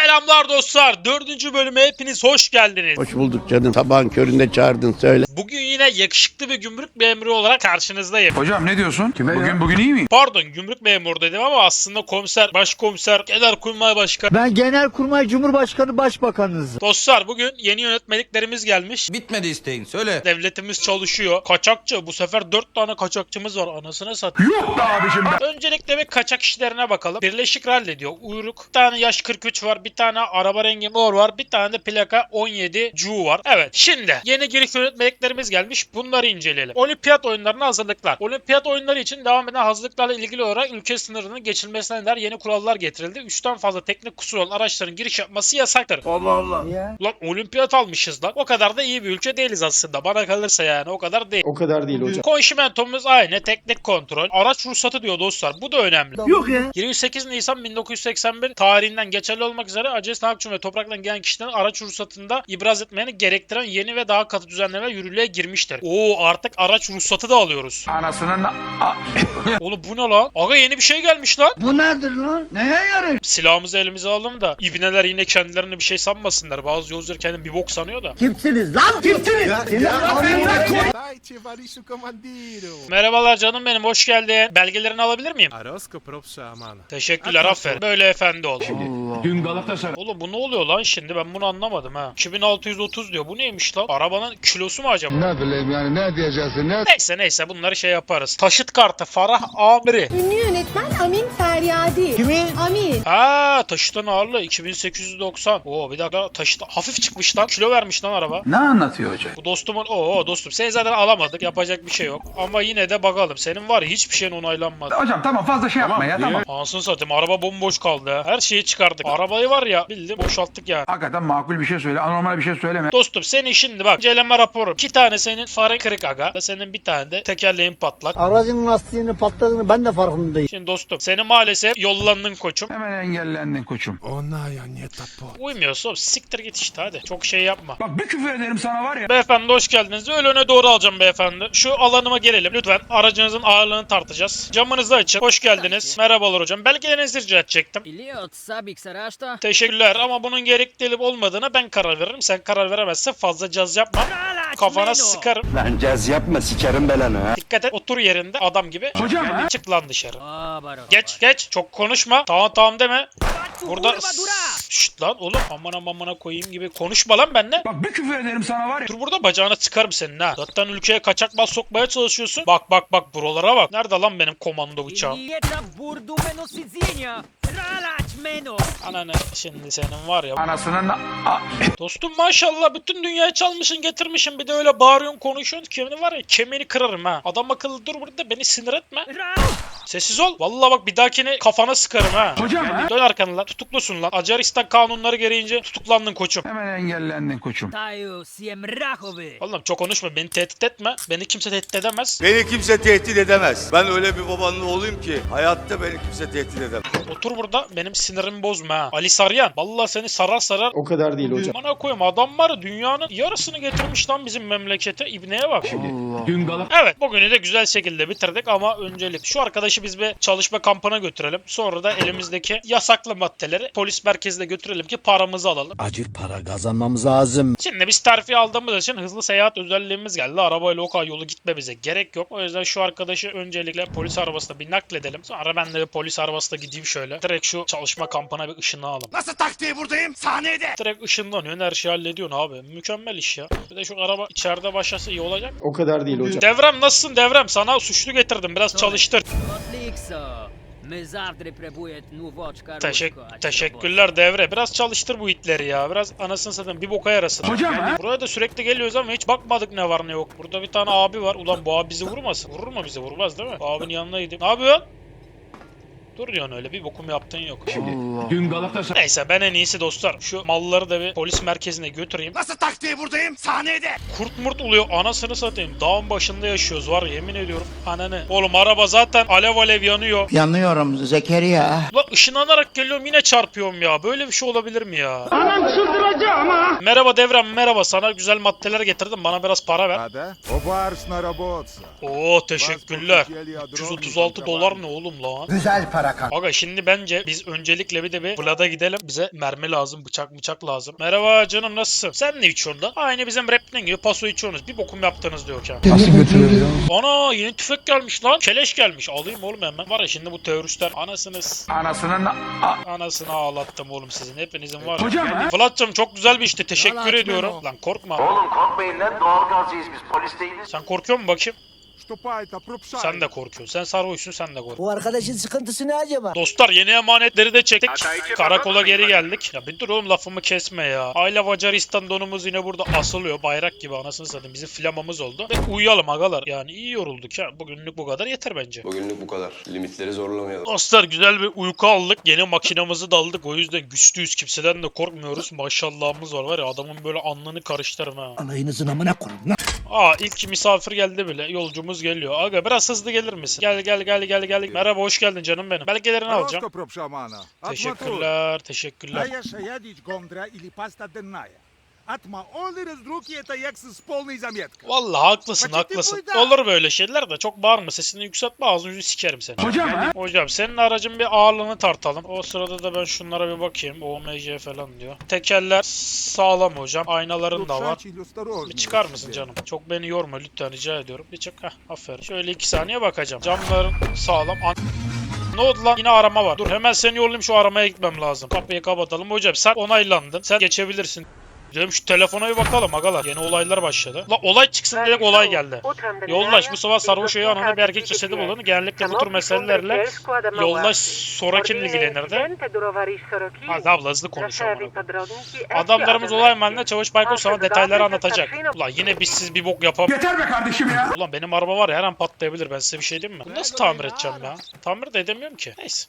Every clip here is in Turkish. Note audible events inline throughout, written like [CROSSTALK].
Selamlar dostlar. Dördüncü bölüme hepiniz hoş geldiniz. Hoş bulduk canım. Sabahın köründe çağırdın söyle. Bugün yine yakışıklı bir gümrük memuru olarak karşınızdayım. Hocam ne diyorsun? bugün bugün iyi mi? Pardon gümrük memuru dedim ama aslında komiser, başkomiser, genelkurmay başkanı. Ben Genelkurmay Cumhurbaşkanı Başbakanınız. Dostlar bugün yeni yönetmeliklerimiz gelmiş. Bitmedi isteğin söyle. Devletimiz çalışıyor. Kaçakçı. Bu sefer dört tane kaçakçımız var. Anasını sat. Yok be abicim be. Öncelikle bir kaçak işlerine bakalım. Birleşik Rally diyor. Uyruk. Bir tane yaş 43 var. Bir tane araba rengi mor var. Bir tane de plaka 17 Cu var. Evet. Şimdi yeni giriş yönetmeliklerimiz gelmiş. Bunları inceleyelim. Olimpiyat oyunlarına hazırlıklar. Olimpiyat oyunları için devam eden hazırlıklarla ilgili olarak ülke sınırının geçilmesine dair yeni kurallar getirildi. 3'ten fazla teknik kusur olan araçların giriş yapması yasaktır. Ya. Lan olimpiyat almışız lan. O kadar da iyi bir ülke değiliz aslında. Bana kalırsa yani o kadar değil. O kadar değil hocam. Konşimentomuz aynı. Teknik kontrol. Araç ruhsatı diyor dostlar. Bu da önemli. Yok ya. 28 Nisan 1981 tarihinden geçerli olmak üzere Aces Hakçum ve Toprak'tan gelen kişilerin araç ruhsatında ibraz etmeni gerektiren yeni ve daha katı düzenleme yürürlüğe girmiştir. Oo artık araç ruhsatı da alıyoruz. Anasının [LAUGHS] Oğlum bu ne lan? Aga yeni bir şey gelmiş lan. Bu nedir lan? Neye yarar? Silahımızı elimize alalım da ibneler yine kendilerini bir şey sanmasınlar. Bazı yolcular kendini bir bok sanıyor da. Kimsiniz lan? Kimsiniz? Merhabalar canım benim hoş geldin. Belgelerini alabilir miyim? Teşekkürler aferin. Böyle efendi ol. Dün Galatasaray. Oğlum bu ne oluyor lan şimdi ben bunu anlamadım ha. 2630 diyor bu neymiş lan? Arabanın kilosu mu acaba? Ne bileyim yani ne diyeceksin ne Neyse neyse bunları şey yaparız. Taşıt kartı Farah Amiri. Ünlü yönetmen Amin Feryadi. Kimin? Amin. Ha taşıtın ağırlığı 2890. Oo bir dakika taşıt hafif çıkmış lan. Kilo vermiş lan araba. Ne anlatıyor hoca? Bu dostumun o dostum seni zaten alamadık yapacak bir şey yok. Ama yine de bakalım senin var ya hiçbir şeyin onaylanmadı. Hocam tamam fazla şey yapma ya tamam. Ansın satayım araba bomboş kaldı. Her şeyi çıkardık. Arabayı var ya bildim boşalttık yani. Hakikaten makul bir şey söyle. Anormal bir şey söyleme. Dostum senin şimdi bak inceleme raporu. İki tane senin farın kırık aga. Senin bir tane de tekerleğin patlak. Aracın lastiğini patladığını ben de farkındayım. Şimdi dostum senin maalesef yollandın koçum. Hemen engellendin koçum. Ona ja nie tapo. Uymuyorsa oğlum siktir git işte hadi. Çok şey yapma. Bak bir küfür ederim sana var ya. Beyefendi hoş geldiniz. Öyle öne doğru alacağım beyefendi. Şu alanıma gelelim. Lütfen aracınızın ağırlığını tartacağız. Camınızı açın. Hoş geldiniz. Merhabalar hocam. Belgelerinizi rica edecektim. Iliot sabik saraşta. Teşekkürler ama bunun gerekli olup olmadığına ben karar veririm. Sen karar veremezsen fazla caz yapma. Kafana sıkarım. Lan caz yapma sikerim belanı ha. Dikkat et otur yerinde adam gibi. Hocam ha? Çık lan dışarı. Aa baro. Geç geç çok konuşma. Tamam tamam deme. Burada. Şşt lan oğlum amına amına koyayım gibi konuşma lan benimle. Bak bir küfür ederim sana var ya. Dur burada bacağına çıkarım senin ha. Zaten ülkeye kaçak mal sokmaya çalışıyorsun. Bak bak bak buralara bak. Nerede lan benim komando bıçağım? Ananı şimdi senin var ya. Anasının Dostum maşallah bütün dünyayı çalmışsın getirmişsin. Bir de öyle bağırıyorsun konuşuyorsun. Kendini var ya kemiğini kırarım ha. Adam akıllı dur burada beni sinir etme. Sessiz ol. Vallahi bak bir dahakine kafana sıkarım ha. Hocam ha? Dön arkanı lan. Tutuklusun lan. Acaristan kanunları gereğince tutuklandın koçum. Hemen engellendin koçum. Oğlum çok konuşma. Beni tehdit etme. Beni kimse tehdit edemez. Beni kimse tehdit edemez. Ben öyle bir babanın oğluyum ki hayatta beni kimse tehdit edemez. Otur burada. Benim sinirimi bozma ha. Ali Saryan. Vallahi seni sarar sarar. O kadar değil hocam. Bana koyayım adam var ya dünyanın yarısını getirmiş lan bizim memlekete. İbneye bak. Dün Galatasaray. Evet bugünü de güzel şekilde bitirdik ama öncelik şu arkadaşı biz bir çalışma kampına götürelim. Sonra da elimizdeki yasaklı maddeleri polis merkezine götürelim ki paramızı alalım. Acil para kazanmamız lazım. Şimdi biz terfi aldığımız için hızlı seyahat özelliğimiz geldi. Arabayla o kadar yolu gitmemize gerek yok. O yüzden şu arkadaşı öncelikle polis arabasına bir nakledelim. Sonra ben de bir polis arabasına gideyim şöyle. Direkt şu çalışma kampına bir ışınlanalım. Nasıl taktiği buradayım? Sahnede! Direkt ışınlanıyorsun her şeyi hallediyorsun abi. Mükemmel iş ya. Bir de şu araba içeride başlasa iyi olacak. O kadar değil hocam. Devrem nasılsın Devrem? Sana suçlu getirdim. Biraz çalıştır. My zavdry prebujet nuvoczka Teşek ruszko, a teşekkürler devre. Biraz çalıştır bu itleri ya. Biraz anasını satayım bir boka yarasın. Hocam ha? Buraya da sürekli geliyoruz ama hiç bakmadık ne var ne yok. Burada bir tane abi var. Ulan bu abi bizi vurmasın. Vurur mu bizi? Vurmaz değil mi? Abinin yanına gideyim. Ne yapıyorsun? Dur diyorsun öyle bir bokum yaptığın yok. Dün Galatasaray. Neyse ben en iyisi dostlar. Şu malları da bir polis merkezine götüreyim. Nasıl taktiği buradayım? Sahnede! Kurt murt oluyor anasını satayım. Dağın başında yaşıyoruz var yemin ediyorum. Ananı. Oğlum araba zaten alev alev yanıyor. Yanıyorum Zekeriya. Ulan ışınlanarak geliyorum yine çarpıyorum ya. Böyle bir şey olabilir mi ya? Anam çıldıracağım ha. Merhaba Devrem merhaba. Sana güzel maddeler getirdim. Bana biraz para ver. Robotsa. Oo teşekkürler. 336 dolar ne oğlum lan? Güzel para Karakan. Aga şimdi bence biz öncelikle bir de bir Vlad'a gidelim. Bize mermi lazım, bıçak bıçak lazım. Merhaba canım nasılsın? Sen ne içiyorsun lan? Aynı bizim rapten gibi paso içiyorsunuz. Bir bokum yaptınız diyor ki. Nasıl götürüyor Ana yeni tüfek gelmiş lan. Keleş gelmiş. Alayım oğlum hemen. Var ya şimdi bu teröristler anasınız. Anasının Anasını ağlattım oğlum sizin. Hepinizin var. Hocam ha? Vlad'cığım çok güzel bir işti. Teşekkür ediyorum. Lan korkma. Oğlum korkmayın lan doğal gazcıyız biz polis değiliz. Sen korkuyor musun bakayım? Sen de korkuyorsun. Sen sarhoşsun sen de korkuyorsun. Bu arkadaşın sıkıntısı ne acaba? Dostlar yeni emanetleri de çektik. Karakola geri geldik. Ya bir dur oğlum lafımı kesme ya. Ayla Vacaristan donumuz yine burada asılıyor. Bayrak gibi anasını satayım. Bizim flamamız oldu. Ve uyuyalım agalar. Yani iyi yorulduk ya. Bugünlük bu kadar yeter bence. Bugünlük bu kadar. Limitleri zorlamayalım. Dostlar güzel bir uyku aldık. Yeni makinamızı da aldık. O yüzden güçlüyüz. Kimseden de korkmuyoruz. Maşallahımız var var ya. Adamın böyle anlını karıştırma. Anayınızın amına koyun lan. Aa ilk misafir geldi bile. Yolcumuz Kargomuz geliyor. Aga biraz hızlı gelir misin? Gel gel gel gel gel. Merhaba hoş geldin canım benim. Belgelerini alacağım. Teşekkürler. Teşekkürler. Ая шаядич гондра или паста денная. Atma all разруки это як с полной заметкой. Vallahi haklısın Vakit haklısın. buydu. Olur böyle şeyler de çok bağırma sesini yükseltme ağzını yüzünü sikerim seni. Hocam ha? Hocam senin aracın bir ağırlığını tartalım. O sırada da ben şunlara bir bakayım. OMG falan diyor. Tekerler sağlam hocam. Aynaların da var. Bir çıkar mısın canım? Çok beni yorma lütfen rica ediyorum. Bir çık. Heh, aferin. Şöyle iki saniye bakacağım. Camların sağlam. An- ne oldu lan? Yine arama var. Dur hemen seni yollayayım şu aramaya gitmem lazım. Kapıyı kapatalım. Hocam sen onaylandın. Sen geçebilirsin. Diyorum şu telefona bir bakalım agalar. Yeni olaylar başladı. La olay çıksın dedik olay geldi. Yoldaş bu sabah sarhoş üye anında bir erkek cesedi bulundu. Genellikle bu tür meselelerle yoldaş Sorakin ilgilenirdi. Hadi abla hızlı konuş. Adamlarımız olay mahalline Çavuş Baykuş sana detayları anlatacak. Ulan yine biz siz bir bok yapam. Yeter be kardeşim ya. Ulan benim araba var ya her an patlayabilir ben size bir şey diyeyim mi? Bunu nasıl tamir edeceğim ya? Tamir de edemiyorum ki. Neyse.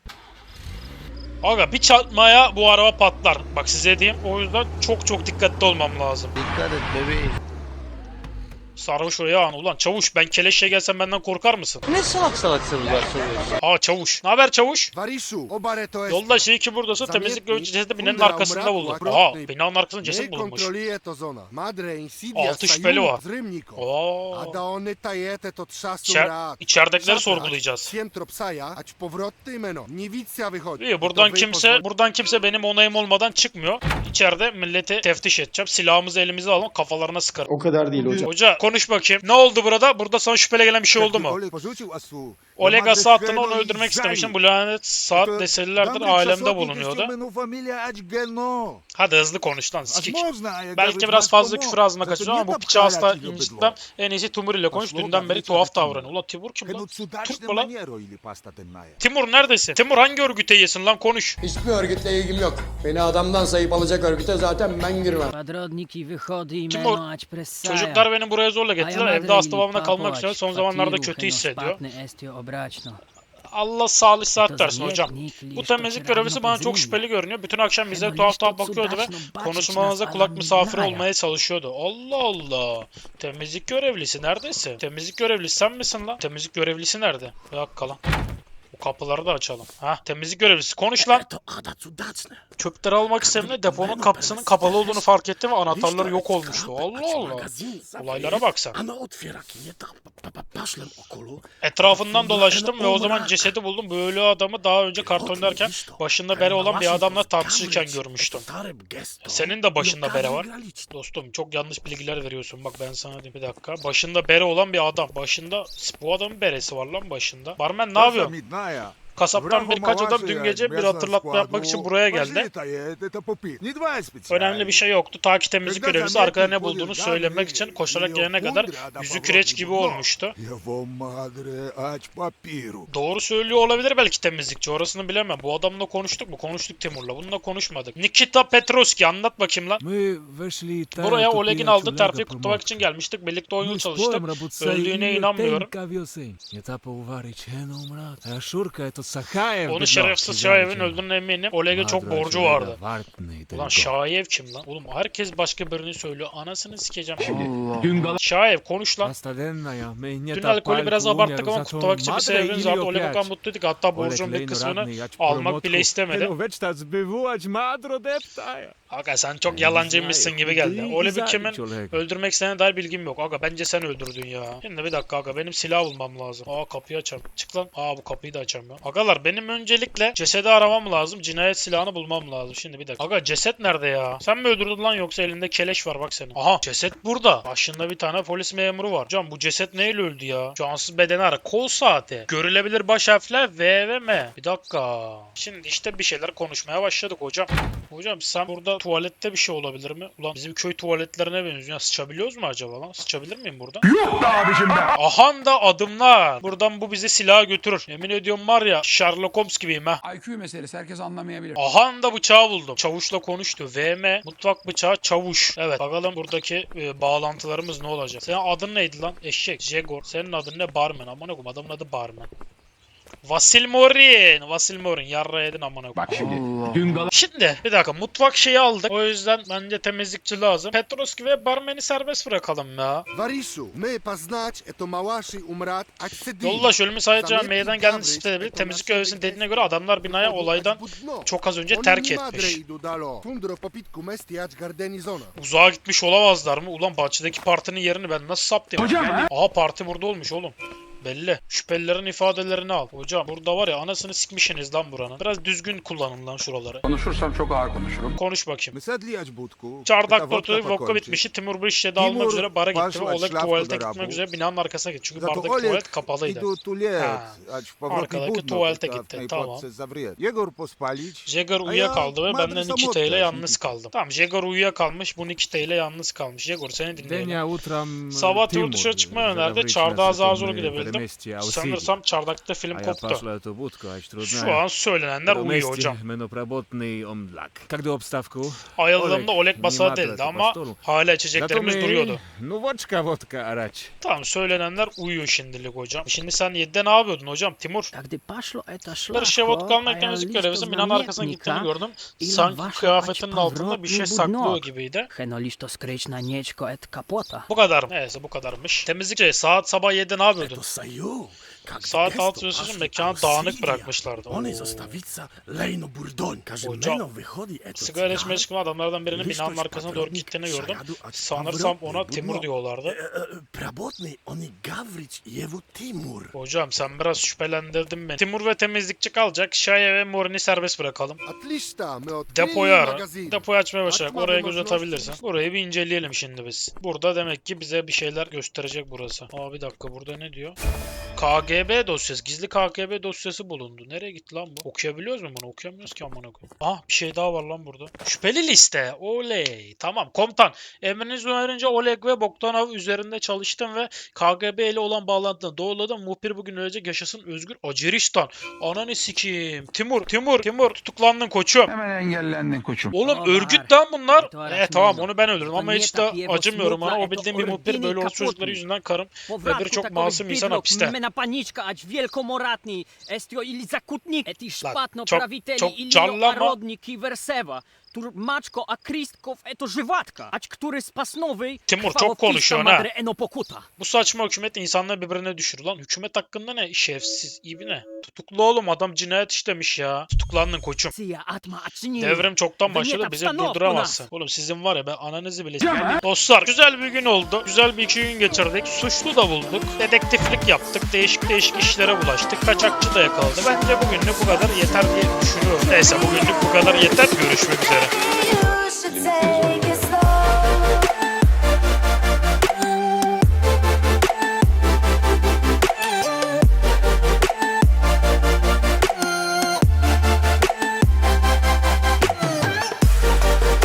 Aga bir çarpmaya bu araba patlar. Bak size diyeyim o yüzden çok çok dikkatli olmam lazım. Dikkat et bebeğim. Sarhoş o ya ulan çavuş ben keleşe gelsem benden korkar mısın? Ne salak salak sorular soruyorsun? Aa çavuş. Ne haber çavuş? Varisu. Yoldaş iyi ki buradasın. Temizlik görevlisi cesedi binanın arkasında akropny. Aa binanın arkasında ceset bulunmuş. Altı şüpheli var. zrymnikom. Oo. A da one tajete to trzasą İçer, içeridekileri sorgulayacağız. İyi buradan kimse buradan kimse benim onayım olmadan çıkmıyor. İçeride milleti teftiş edeceğim. Silahımızı elimize alalım kafalarına sıkarım. O kadar değil hocam. Hoca konuş bakayım. Ne oldu burada? Burada sana şüphele gelen bir şey oldu mu? Olegas'ı attığında onu öldürmek istemiştim. Bu lanet saat deselilerdir alemde bulunuyordu. Hadi hızlı konuş lan sikik. Belki biraz fazla küfür ağzıma kaçıyor ama bu piçi hasta incitmem. En iyisi Timur ile konuş. Dünden beri tuhaf davranıyor. Ula Timur kim lan? Türk mü lan? Timur neredesin? Timur hangi örgüte yesin lan konuş. Hiçbir örgütle ilgim yok. Beni adamdan sayıp alacak örgüte zaten ben girmem. Timur çocuklar beni buraya zorla getirdiler. Evde hasta babamda kalmak için son zamanlarda kötü hissediyor. обрачно. Allah sağlık saat Это versin hocam. заметник Bu лишь temizlik вчера görevlisi bana çok напозвонил. şüpheli görünüyor. Bütün akşam bize Hemen tuhaf işte tuhaf bakıyordu ve Sudaç'ın bahçesine konuşmamıza kulak falan misafiri binaya. olmaya çalışıyordu. Allah Allah. Temizlik görevlisi neredesin? Temizlik görevlisi sen misin lan? Temizlik görevlisi nerede? Bir dakika lan. Kapıları da açalım. Ha temizlik görevlisi konuş lan. Çöpleri almak istediğimde deponun kapısının kapalı olduğunu fark ettim ve anahtarları yok olmuştu. Allah Allah. Olaylara bak sen. Etrafından dolaştım ve o zaman cesedi buldum. Böyle adamı daha önce karton derken başında bere olan bir adamla tartışırken görmüştüm. Senin de başında bere var. Dostum çok yanlış bilgiler veriyorsun. Bak ben sana diyeyim bir dakika. Başında bere olan bir adam. Başında bu adamın beresi var lan başında. Barmen ne yapıyor? Messiah. Kasaptan birkaç adam dün gece bir hatırlatma yapmak için buraya geldi. Önemli bir şey yoktu. Ta ki temizlik görevlisi arkada ne bulduğunu söylemek için koşarak gelene kadar yüzü kireç gibi olmuştu. Doğru söylüyor olabilir belki temizlikçi. Orasını bilemem. Bu adamla konuştuk mu? Konuştuk Timur'la. Bununla konuşmadık. Nikita Petrovski anlat bakayım lan. Buraya Oleg'in aldığı terfi kutlamak için gelmiştik. Birlikte oyun çalıştık. Öldüğüne inanmıyorum. Onu şerefsiz Şahev'in öldüğüne eminim. Oleg'e çok borcu vardı. Ulan Şahev kim lan? Oğlum herkes başka birini söylüyor. Anasını sikeceğim. Dün Şahev konuş lan. Dün alkolü biraz abarttık ama kutlamak için bir sebebimiz vardı. Oleg Okan mutluyduk. Hatta borcun bir kısmını almak bile istemedi. Aga sen çok yalancıymışsın gibi geldi. Oleg'i kimin öldürmek istediğine dair bilgim yok. Aga bence sen öldürdün ya. Şimdi bir dakika aga benim silah bulmam lazım. Aa kapıyı açalım. Çık lan. Aa bu kapıyı da açamıyorum. Aga Agalar benim öncelikle cesedi aramam lazım. Cinayet silahını bulmam lazım. Şimdi bir dakika. Aga ceset nerede ya? Sen mi öldürdün lan yoksa elinde keleş var bak senin. Aha ceset burada. Başında bir tane polis memuru var. Hocam bu ceset neyle öldü ya? Cansız bedeni ara. Kol saati. Görülebilir baş harfler V ve M. Bir dakika. Şimdi işte bir şeyler konuşmaya başladık hocam. Hocam sen burada tuvalette bir şey olabilir mi? Ulan bizim köy tuvaletlerine benziyor. Ya sıçabiliyoruz mu acaba lan? Sıçabilir miyim burada? Yok be abicim be. Ahan da adımlar. Buradan bu bizi silaha götürür. Yemin ediyorum var ya Sherlock Holmes gibiyim ha. IQ meselesi herkes anlamayabilir. Ahan da bıçağı buldum. Çavuşla konuştu. VM mutfak bıçağı çavuş. Evet bakalım buradaki e, bağlantılarımız ne olacak. Senin adın neydi lan? Eşek. Jegor. Senin adın ne? Barman. Aman okuma adamın adı Barman. Vasil Morin. Vasil Morin. Yarra yedin amına Bak şimdi. Dün gala... Şimdi bir dakika mutfak şeyi aldık. O yüzden bence temizlikçi lazım. Petroski ve barmeni serbest bırakalım ya. Varisu, me paznać eto mawashi umrat aksedi. Yoldaş ölümü sadece meydan gelen siteleri temizlik görevlisinin dediğine göre adamlar binaya olaydan çok az önce terk etmiş. Uzağa gitmiş olamazlar mı? Ulan bahçedeki partinin yerini ben nasıl saptayım? Hocam yani, Aa parti burada olmuş oğlum belli. Şüphelilerin ifadelerini al. Hocam burada var ya anasını sikmişsiniz lan buranın. Biraz düzgün kullanın lan şuraları. Konuşursam çok ağır konuşurum. Konuş bakayım. Çardak botu vodka bitmişti. Timur bu işe almak üzere bara gitti ve Oleg tuvalete gitmek üzere binanın arkasına gitti. Çünkü bardaki tuvalet kapalıydı. Arkadaki tuvalete gitti. Tamam. Jagger uyuyakaldı ve benden Nikita ile yalnız kaldım. Tamam Jagger uyuyakalmış. Bu Nikita ile yalnız kalmış. Jagger seni dinleyelim. Sabah Timur dışarı çıkmaya önerdi. Çardağa zar zor gidebildim sanırsam çardakta film koptu. Şu an söylenenler uyuyor hocam. Ayıldığımda Oleg basar değildi ama hala içeceklerimiz duruyordu. Tamam söylenenler uyuyor şimdilik hocam. Şimdi sen 7'de ne yapıyordun hocam Timur? Barış'a vodka almak müzik görevimizin binanın arkasına gittiğini gördüm. Sanki kıyafetinin altında bir şey saklıyor gibiydi. Bu kadar. Neyse bu kadarmış. Temizlikçi saat sabah 7'de ne yapıyordun? ஐயோ Saat 6 sözsüzün mekanı dağınık bırakmışlardı. Oo. Lejno Burdon. Każe Hocam, meno wychodzi eto Sigara içmeye çıkan adamlardan birinin binanın arkasına doğru gittiğini gördüm. Sanırsam ona Timur budno. diyorlardı. Prabotny, oni Gavrić, jewu Timur. Hocam sen biraz şüphelendirdin beni. Timur ve temizlikçi kalacak. Şaya ve Morin'i serbest bırakalım. Depoyu ara. Depoyu açmaya başlayak. Oraya göz atabilirsin. Burayı bir inceleyelim şimdi biz. Burada demek ki bize bir şeyler gösterecek burası. Aa bir dakika burada ne diyor? KGB dosyası. Gizli KGB dosyası bulundu. Nereye gitti lan bu? Okuyabiliyoruz mu bunu? Okuyamıyoruz ki amına koyayım. Ah bir şey daha var lan burada. Şüpheli liste. Oley. Tamam komutan. Emriniz uyarınca Oleg ve Bogdanov üzerinde çalıştım ve KGB ile olan bağlantını doğruladım. Muhbir bugün ölecek yaşasın Özgür Aceristan. Ananı sikeyim. Timur, Timur, Timur tutuklandın koçum. Hemen engellendin koçum. Oğlum Omar, örgüt lan bunlar. E tamam onu ben öldürdüm ama Niye hiç de acımıyorum ona. O bildiğim bir muhbir böyle orası çocukları yüzünden karım ve birçok masum insan hapiste. Mena paniczka, ać wielkomoratni, estio ili zakutnik, eti szpatno çok- prawiteli, ili arodnik i wersewa. Tur maczko, a kristkow, eto żywatka, ać który z pasnowej Timur, çok konuşuyorsun pista ha. eno pokuta. Bu saçma hükümet insanları birbirine düşürür lan. Hükümet hakkında ne? Şefsiz, ibne. Tutuklu oğlum adam cinayet işlemiş ya. Tutuklandın koçum. Atma. Devrim çoktan başladı. Bizi durduramazsın. Oğlum sizin var ya ben ananızı bile Dostlar güzel bir gün oldu. Güzel bir iki gün geçirdik. Suçlu da bulduk. Dedektiflik yaptık. Değişik değişik işlere bulaştık. Kaçakçı da yakaladı. Bence bugünlük bu kadar yeter diye düşünüyorum. Neyse bugünlük bu kadar yeter. Görüşmek üzere. later. You should say.